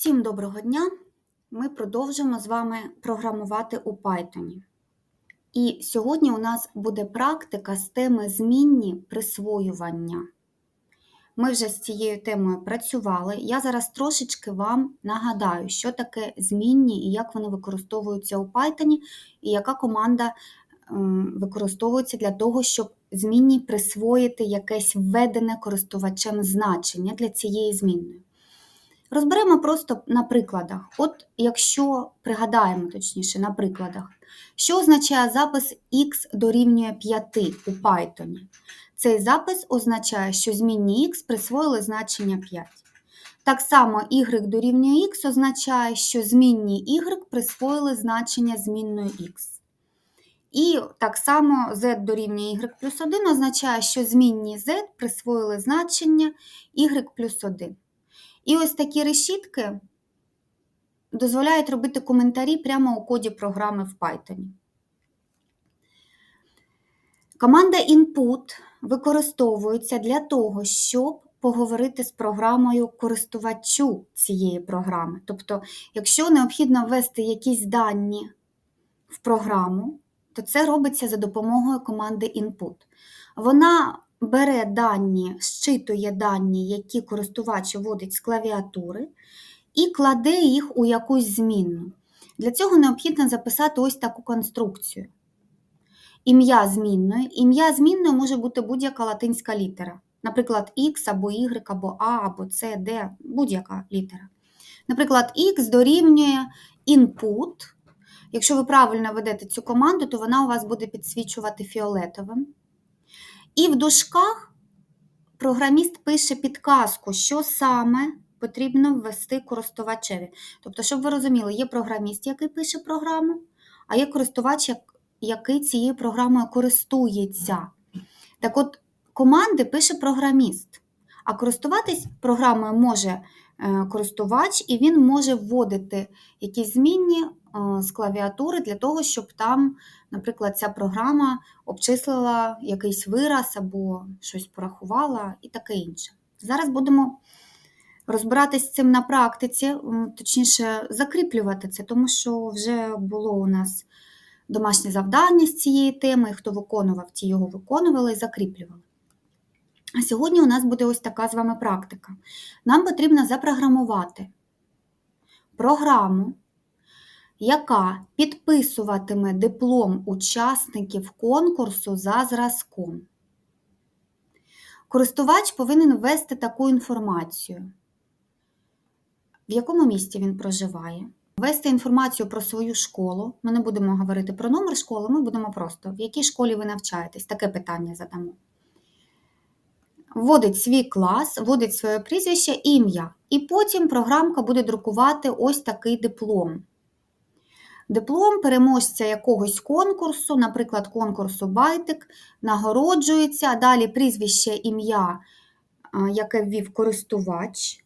Всім доброго дня! Ми продовжимо з вами програмувати у Python. І сьогодні у нас буде практика з теми змінні присвоювання. Ми вже з цією темою працювали. Я зараз трошечки вам нагадаю, що таке змінні і як вони використовуються у Python, і яка команда ем, використовується для того, щоб змінні присвоїти якесь введене користувачем значення для цієї змінної. Розберемо просто на прикладах. От якщо пригадаємо точніше на прикладах, що означає запис x дорівнює 5 у Python? Цей запис означає, що змінні x присвоїли значення 5. Так само y дорівнює x означає, що змінні y присвоїли значення змінної x. І так само z дорівнює y плюс 1 означає, що змінні z присвоїли значення y плюс 1. І ось такі решітки дозволяють робити коментарі прямо у коді програми в Python. Команда input використовується для того, щоб поговорити з програмою користувачу цієї програми. Тобто, якщо необхідно ввести якісь дані в програму, то це робиться за допомогою команди input. Вона бере дані, щитує дані, які користувач вводить з клавіатури, і кладе їх у якусь змінну. Для цього необхідно записати ось таку конструкцію. Ім'я змінної. Ім'я змінної може бути будь-яка латинська літера. Наприклад, X або Y, або А, або C, D, будь-яка літера. Наприклад, X дорівнює input. Якщо ви правильно ведете цю команду, то вона у вас буде підсвічувати фіолетовим. І в дужках програміст пише підказку, що саме потрібно ввести користувачеві. Тобто, щоб ви розуміли, є програміст, який пише програму, а є користувач, який цією програмою користується. Так от, команди пише програміст, а користуватись програмою може е, користувач, і він може вводити якісь змінні з клавіатури для того, щоб там, наприклад, ця програма обчислила якийсь вираз або щось порахувала і таке інше. Зараз будемо розбиратись з цим на практиці, точніше, закріплювати це, тому що вже було у нас домашнє завдання з цієї теми, хто виконував, ті його виконували і закріплювали. А сьогодні у нас буде ось така з вами практика. Нам потрібно запрограмувати програму, яка підписуватиме диплом учасників конкурсу за зразком. Користувач повинен ввести таку інформацію, в якому місті він проживає, ввести інформацію про свою школу. Ми не будемо говорити про номер школи, ми будемо просто, в якій школі ви навчаєтесь, таке питання задамо. Вводить свій клас, вводить своє прізвище ім'я. І потім програмка буде друкувати ось такий диплом. Диплом переможця якогось конкурсу, наприклад, конкурсу Байтик, нагороджується, далі прізвище ім'я, яке ввів користувач.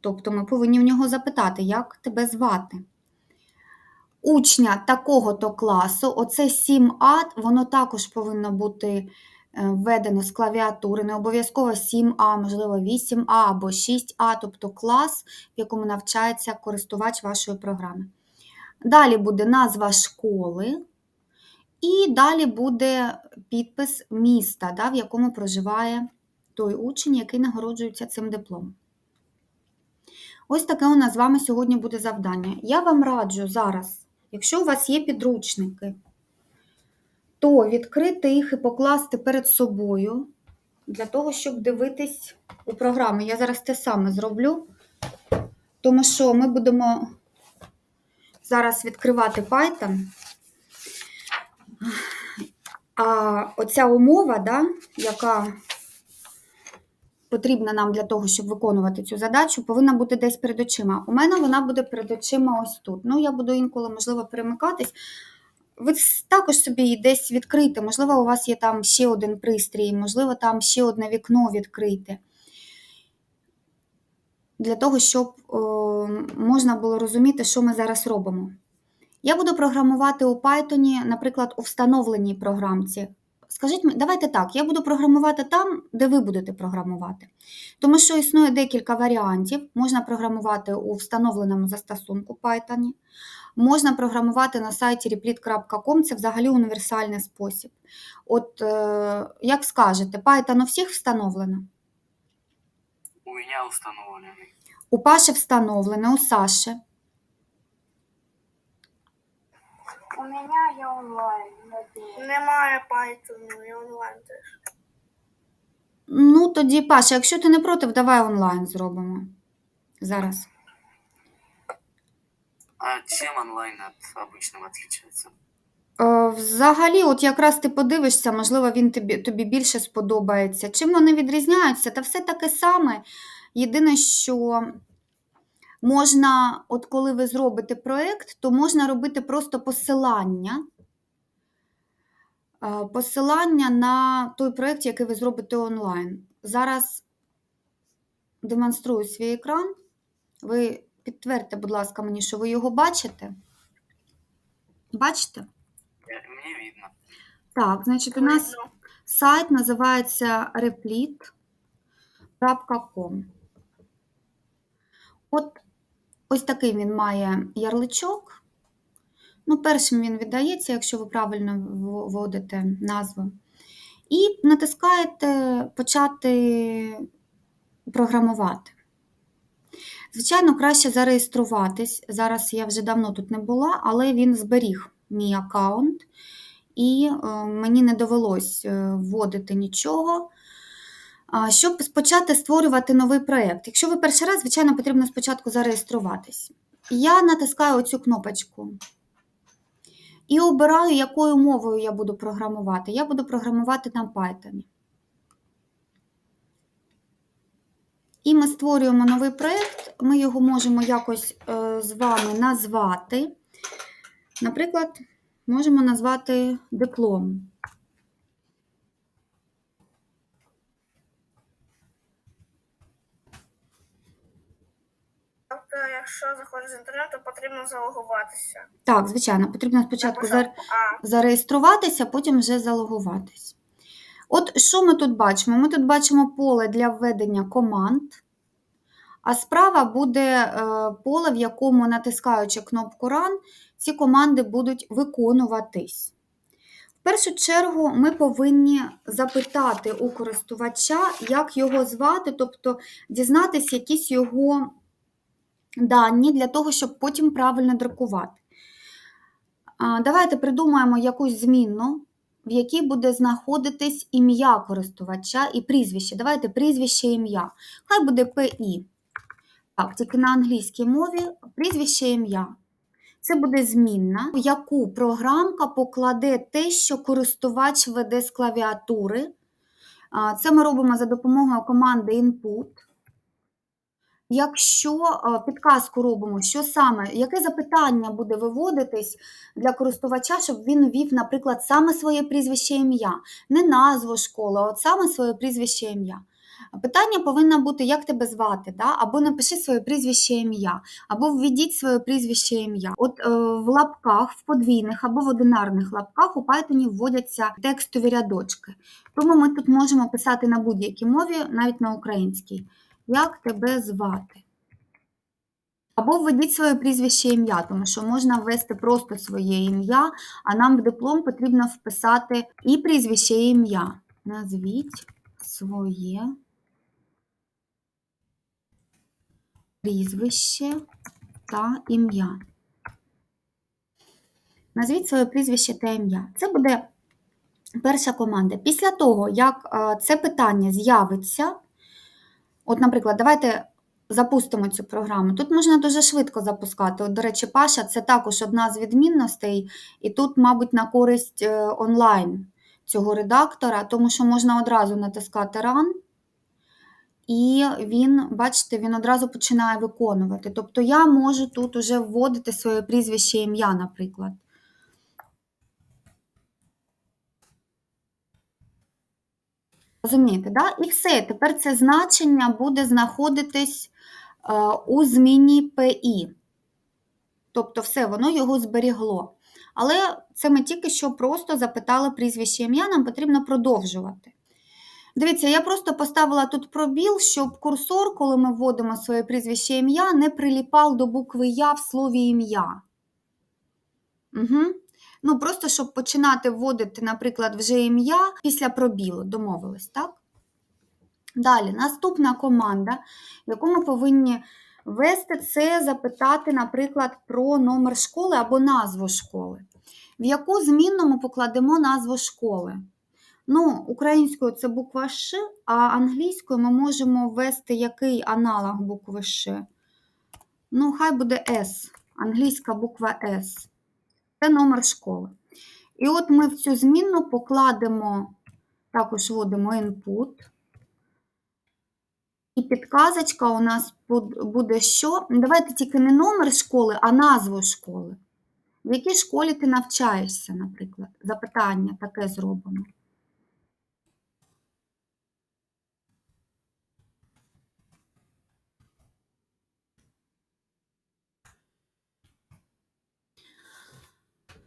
Тобто ми повинні в нього запитати, як тебе звати. Учня такого-то класу, оце 7А, воно також повинно бути е, введено з клавіатури, не обов'язково 7А, можливо, 8А або 6А, тобто клас, в якому навчається користувач вашої програми. Далі буде назва школи, і далі буде підпис міста, да, в якому проживає той учень, який нагороджується цим дипломом. Ось таке у нас з вами сьогодні буде завдання. Я вам раджу зараз, якщо у вас є підручники, то відкрити їх і покласти перед собою для того, щоб дивитись у програму. Я зараз те саме зроблю, тому що ми будемо зараз відкривати Python. А оця умова, да, яка потрібна нам для того, щоб виконувати цю задачу, повинна бути десь перед очима. У мене вона буде перед очима ось тут. Ну, я буду інколи, можливо, перемикатись. Ви також собі десь відкрити, можливо, у вас є там ще один пристрій, можливо, там ще одне вікно відкрите. Для того, щоб можна було розуміти, що ми зараз робимо. Я буду програмувати у Python, наприклад, у встановленій програмці скажіть, давайте так, я буду програмувати там, де ви будете програмувати. Тому що існує декілька варіантів. Можна програмувати у встановленому застосунку Python, можна програмувати на сайті replit.com, це взагалі універсальний спосіб. От е, як скажете, Python у всіх встановлено? У меня установленный. У Паші встановлено, у Саші. У меня я онлайн. Немає Python і онлайн теж. Ну, тоді, Паша, якщо ти не проти, давай онлайн зробимо. Зараз. А чем онлайн от обычного отличается? Е, Взагалі, от якраз ти подивишся, можливо, він тобі, тобі більше сподобається. Чим вони відрізняються? Та все таке саме. Єдине, що можна, от коли ви зробите проєкт, то можна робити просто посилання. Е, Посилання на той проєкт, який ви зробите онлайн. Зараз демонструю свій екран. Ви підтвердьте, будь ласка, мені, що ви його бачите. Бачите? Так, значить, у нас сайт називається replit.com. От ось такий він має ярличок. Ну, першим він віддається, якщо ви правильно вводите назву. І натискаєте почати програмувати. Звичайно, краще зареєструватись. Зараз я вже давно тут не була, але він зберіг мій аккаунт, і е, мені не довелось е, вводити нічого. Щоб почати створювати новий проєкт. Якщо ви перший раз, звичайно, потрібно спочатку зареєструватись. Я натискаю оцю кнопочку і обираю, якою мовою я буду програмувати. Я буду програмувати на Python. І ми створюємо новий проєкт. Ми його можемо якось е, з вами назвати. Наприклад, можемо назвати диплом. Тобто, якщо заходиш з інтернету, потрібно залогуватися. Так, звичайно, потрібно спочатку зар- А, зареєструватися, потім вже залогуватись. От що ми тут бачимо? Ми тут бачимо поле для введення команд, а справа буде е, поле, в якому, натискаючи кнопку Run, ці команди будуть виконуватись. В першу чергу ми повинні запитати у користувача, як його звати, тобто дізнатися якісь його дані для того, щоб потім правильно друкувати. Давайте придумаємо якусь змінну, в якій буде знаходитись ім'я користувача і прізвище. Давайте прізвище ім'я. Хай буде PI. Так, тільки на англійській мові прізвище ім'я. Це буде змінна, в яку програмка покладе те, що користувач веде з клавіатури. Це ми робимо за допомогою команди input. Якщо підказку робимо, що саме, яке запитання буде виводитись для користувача, щоб він ввів, наприклад, саме своє прізвище ім'я, не назву школи, а от саме своє прізвище ім'я. Питання повинно бути, як тебе звати, да? або напиши своє прізвище ім'я, або введіть своє прізвище ім'я. От е, в лапках, в подвійних або в одинарних лапках у Python вводяться текстові рядочки. Тому ми тут можемо писати на будь-якій мові, навіть на українській. Як тебе звати? Або введіть своє прізвище ім'я, тому що можна ввести просто своє ім'я, а нам в диплом потрібно вписати і прізвище, і ім'я. Назвіть своє прізвище та ім'я. Назвіть своє прізвище та ім'я. Це буде перша команда. Після того, як е, це питання з'явиться, От, наприклад, давайте запустимо цю програму. Тут можна дуже швидко запускати. От, до речі, Паша це також одна з відмінностей, і тут, мабуть, на користь е, онлайн цього редактора, тому що можна одразу натискати Run, і він, бачите, він одразу починає виконувати. Тобто я можу тут уже вводити своє прізвище ім'я, наприклад. Розумієте, да? І все, тепер це значення буде знаходитись е, у зміні PI. Тобто, все, воно його зберігло. Але це ми тільки що просто запитали прізвище ім'я, нам потрібно продовжувати. Дивіться, я просто поставила тут пробіл, щоб курсор, коли ми вводимо своє прізвище ім'я, не приліпав до букви Я в слові ім'я. Угу. Ну, просто щоб починати вводити, наприклад, вже ім'я після пробілу, домовились, так? Далі, наступна команда, яку ми повинні ввести, це запитати, наприклад, про номер школи або назву школи. В яку змінну ми покладемо назву школи? Ну, українською це буква Ш, а англійською ми можемо ввести який аналог букви Ш? Ну, хай буде С, англійська буква С. Це номер школи. І от ми в цю змінну покладемо, також вводимо input. І підказочка у нас буде що? Давайте тільки не номер школи, а назву школи. В якій школі ти навчаєшся, наприклад? Запитання таке зробимо.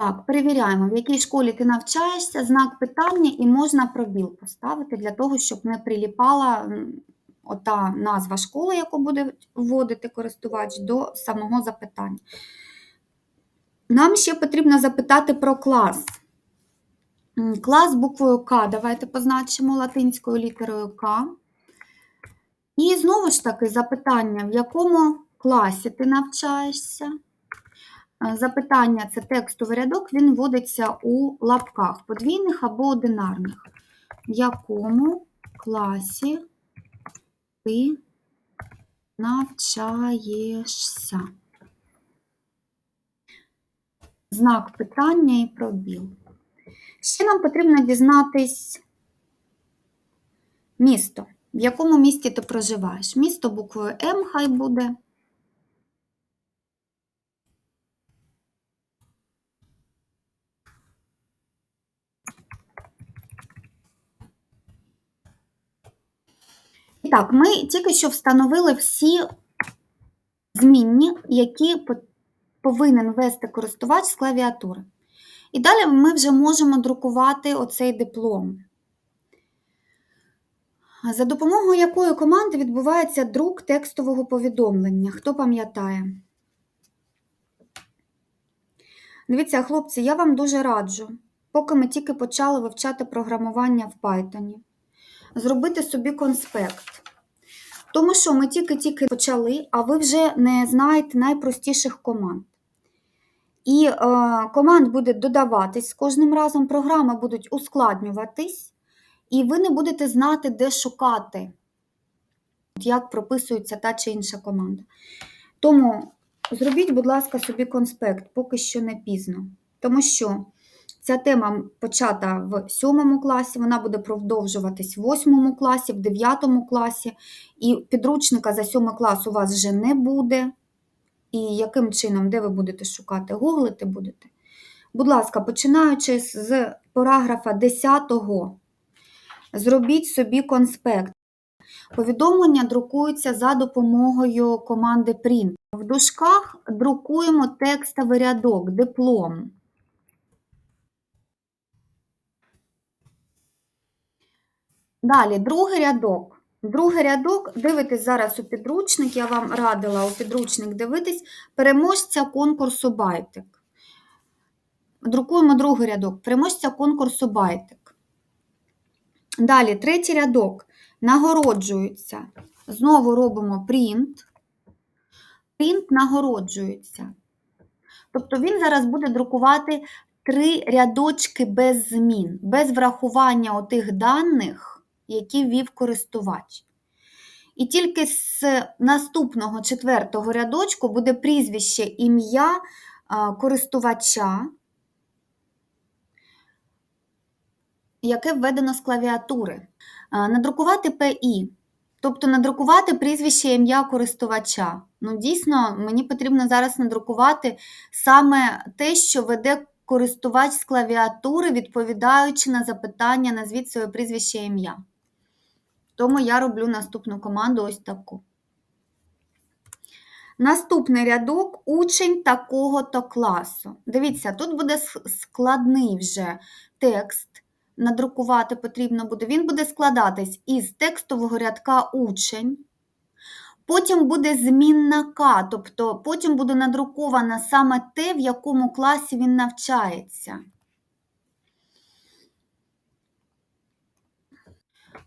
Так, перевіряємо, в якій школі ти навчаєшся, знак питання і можна пробіл поставити для того, щоб не приліпала ота назва школи, яку буде вводити користувач, до самого запитання. Нам ще потрібно запитати про клас. Клас буквою К. Давайте позначимо латинською літерою К. І знову ж таки запитання, в якому класі ти навчаєшся? Е, Запитання це текстовий рядок, він вводиться у лапках, подвійних або одинарних. В якому класі ти навчаєшся? Знак питання і пробіл. Ще нам потрібно дізнатись місто. В якому місті ти проживаєш? Місто буквою М хай буде. І так, ми тільки що встановили всі змінні, які повинен ввести користувач з клавіатури. І далі ми вже можемо друкувати оцей диплом. За допомогою якої команди відбувається друк текстового повідомлення? Хто пам'ятає? Дивіться, хлопці, я вам дуже раджу, поки ми тільки почали вивчати програмування в Python, зробити собі конспект. Тому що ми тільки-тільки почали, а ви вже не знаєте найпростіших команд. І е, команд буде додаватись з кожним разом, програми будуть ускладнюватись, і ви не будете знати, де шукати, як прописується та чи інша команда. Тому зробіть, будь ласка, собі конспект, поки що не пізно. Тому що ця тема почата в 7 класі, вона буде продовжуватись в 8 класі, в 9 класі, і підручника за 7 клас у вас вже не буде. І яким чином, де ви будете шукати? Гуглити будете? Будь ласка, починаючи з параграфа 10, зробіть собі конспект. Повідомлення друкуються за допомогою команди Print. В дужках друкуємо текстовий рядок, диплом. Далі, другий рядок. Другий рядок, дивитесь зараз у підручник, я вам радила у підручник дивитись, переможця конкурсу Байтик. Друкуємо другий рядок, переможця конкурсу Байтик. Далі, третій рядок, нагороджується. Знову робимо print. Print нагороджується. Тобто він зараз буде друкувати три рядочки без змін, без врахування отих даних, які ввів користувач. І тільки з наступного четвертого рядочку буде прізвище ім'я користувача, яке введено з клавіатури. Надрукувати PI, тобто надрукувати прізвище ім'я користувача. Ну, дійсно, мені потрібно зараз надрукувати саме те, що веде користувач з клавіатури, відповідаючи на запитання, назвіть своє прізвище ім'я. Тому я роблю наступну команду ось таку. Наступний рядок учень такого-то класу. Дивіться, тут буде складний вже текст. Надрукувати потрібно буде. Він буде складатись із текстового рядка учень. Потім буде змінна К, тобто потім буде надруковано саме те, в якому класі він навчається.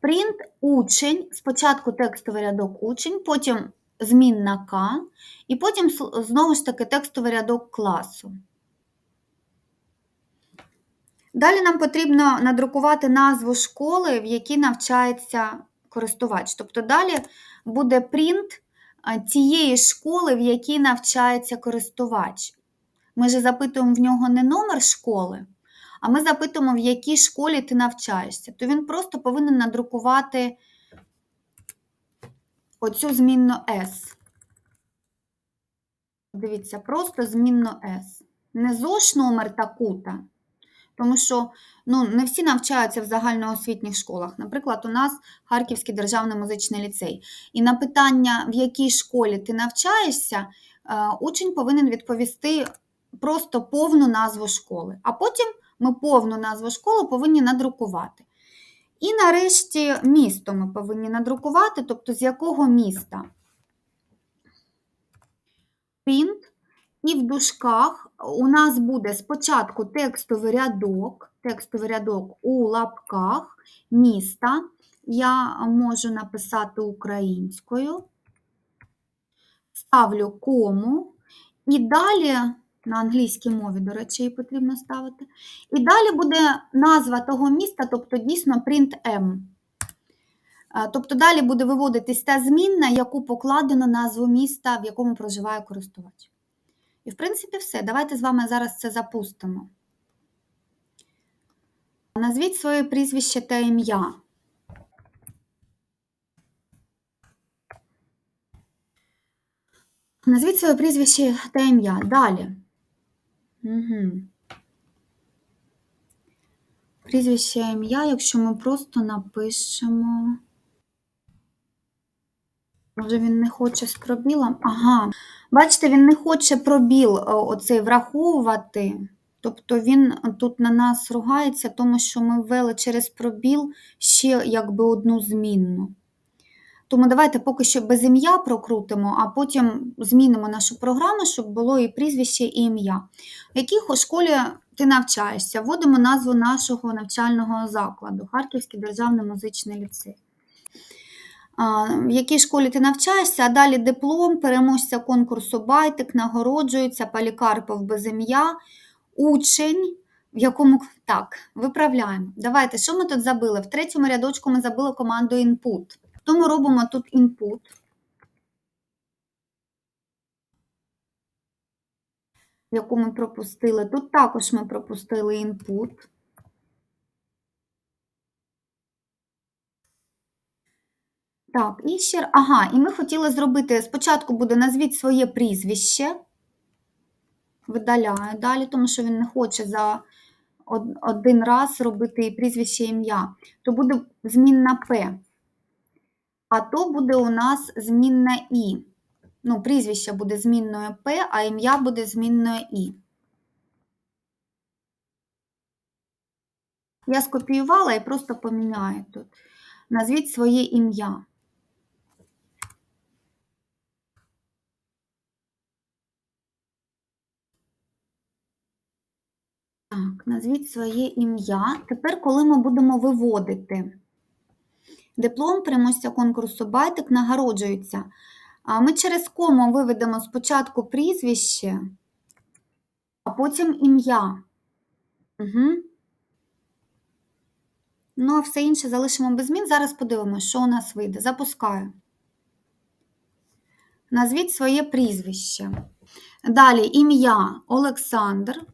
Принт учень, спочатку текстовий рядок учень, потім змінна К, і потім знову ж таки текстовий рядок класу. Далі нам потрібно надрукувати назву школи, в якій навчається користувач. Тобто далі буде принт тієї школи, в якій навчається користувач. Ми же запитуємо в нього не номер школи, а ми запитуємо, в якій школі ти навчаєшся. То він просто повинен надрукувати оцю змінну S. Дивіться, просто змінну S. Не ЗОШ номер таку-та, тому що ну, не всі навчаються в загальноосвітніх школах. Наприклад, у нас Харківський державний музичний ліцей. І на питання, в якій школі ти навчаєшся, е, учень повинен відповісти просто повну назву школи. А потім ми повну назву школи повинні надрукувати. І нарешті місто ми повинні надрукувати, тобто з якого міста. Print. І в дужках у нас буде спочатку текстовий рядок, текстовий рядок у лапках міста. Я можу написати українською. Ставлю кому. І далі, на англійській мові, до речі, її потрібно ставити. І далі буде назва того міста, тобто дійсно print M. Тобто далі буде виводитись та змінна, яку покладено назву міста, в якому проживає користувач. І, в принципі, все. Давайте з вами зараз це запустимо. Назвіть своє прізвище та ім'я. Назвіть своє прізвище та ім'я. Далі. Угу. Прізвище ім'я, якщо ми просто напишемо. Може, він не хоче з пробілом? Ага. Бачите, він не хоче пробіл оцей враховувати. Тобто він тут на нас ругається, тому що ми ввели через пробіл ще якби одну змінну. Тому давайте поки що без ім'я прокрутимо, а потім змінимо нашу програму, щоб було і прізвище, і ім'я. В якій хо- школі ти навчаєшся? Вводимо назву нашого навчального закладу Харківський державний музичний ліцей. В якій школі ти навчаєшся, а далі диплом, переможця конкурсу Байтик, нагороджується Полікарпов без ім'я, учень, в якому так, виправляємо. Давайте, що ми тут забили? В третьому рядочку ми забили команду input. Тому робимо тут input. Яку ми пропустили. Тут також ми пропустили input. Так, і ще. Ага, і ми хотіли зробити. Спочатку буде назвіть своє прізвище. Видаляю далі, тому що він не хоче за один раз робити прізвище ім'я. То буде змінна П. А то буде у нас змінна І. Ну, прізвище буде змінною П, а ім'я буде змінною І. Я скопіювала і просто поміняю тут. Назвіть своє ім'я. Так, назвіть своє ім'я. Тепер, коли ми будемо виводити диплом переможця конкурсу Байтик нагороджується. Ми через кому виведемо спочатку прізвище, а потім ім'я. Угу. Ну, а все інше залишимо без змін. Зараз подивимося, що у нас вийде. Запускаю. Назвіть своє прізвище. Далі ім'я Олександр.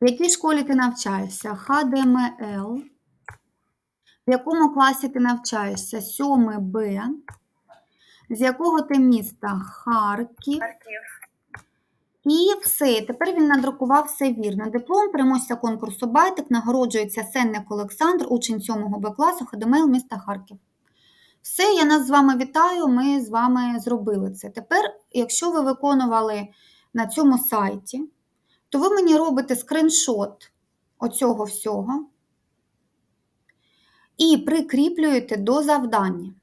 В якій школі ти навчаєшся? ХДМЛ. В якому класі ти навчаєшся? 7 Б. З якого ти міста? Харків. Харків. І все. Тепер він надрукував все вірно. Диплом переможця конкурсу Байтик нагороджується Сенник Олександр, учень 7 Б класу ХДМЛ міста Харків. Все, я нас з вами вітаю. Ми з вами зробили це. Тепер, якщо ви виконували на цьому сайті, то ви мені робите скриншот оцього всього і прикріплюєте до завдання.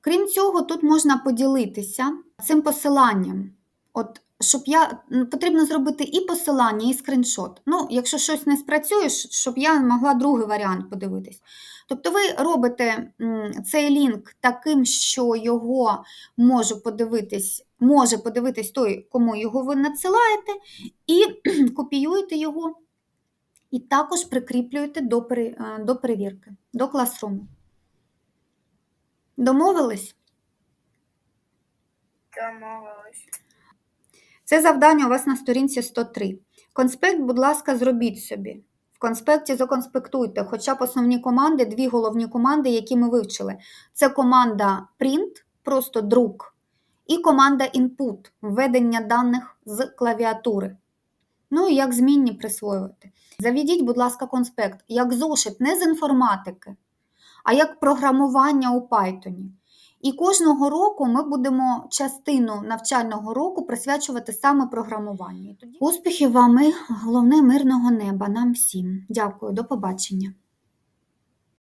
Крім цього, тут можна поділитися цим посиланням. От, щоб я потрібно зробити і посилання, і скриншот. Ну, якщо щось не спрацює, щоб я могла другий варіант подивитись. Тобто ви робите цей лінк таким, що його може подивитись, може подивитись той, кому його ви надсилаєте, і копіюєте його, і також прикріплюєте до, пере- е, до перевірки, до класруму. Домовились? Домовились. Це завдання у вас на сторінці 103. Конспект, будь ласка, зробіть собі. В конспекті законспектуйте хоча б основні команди, дві головні команди, які ми вивчили. Це команда print, просто друк, і команда input, введення даних з клавіатури. Ну і як змінні присвоювати. Заведіть, будь ласка, конспект як зошит не з інформатики, а як програмування у Python. І кожного року ми будемо частину навчального року присвячувати саме програмуванню. Тоді- Успіхів вам і головне мирного неба нам всім. Дякую, до побачення.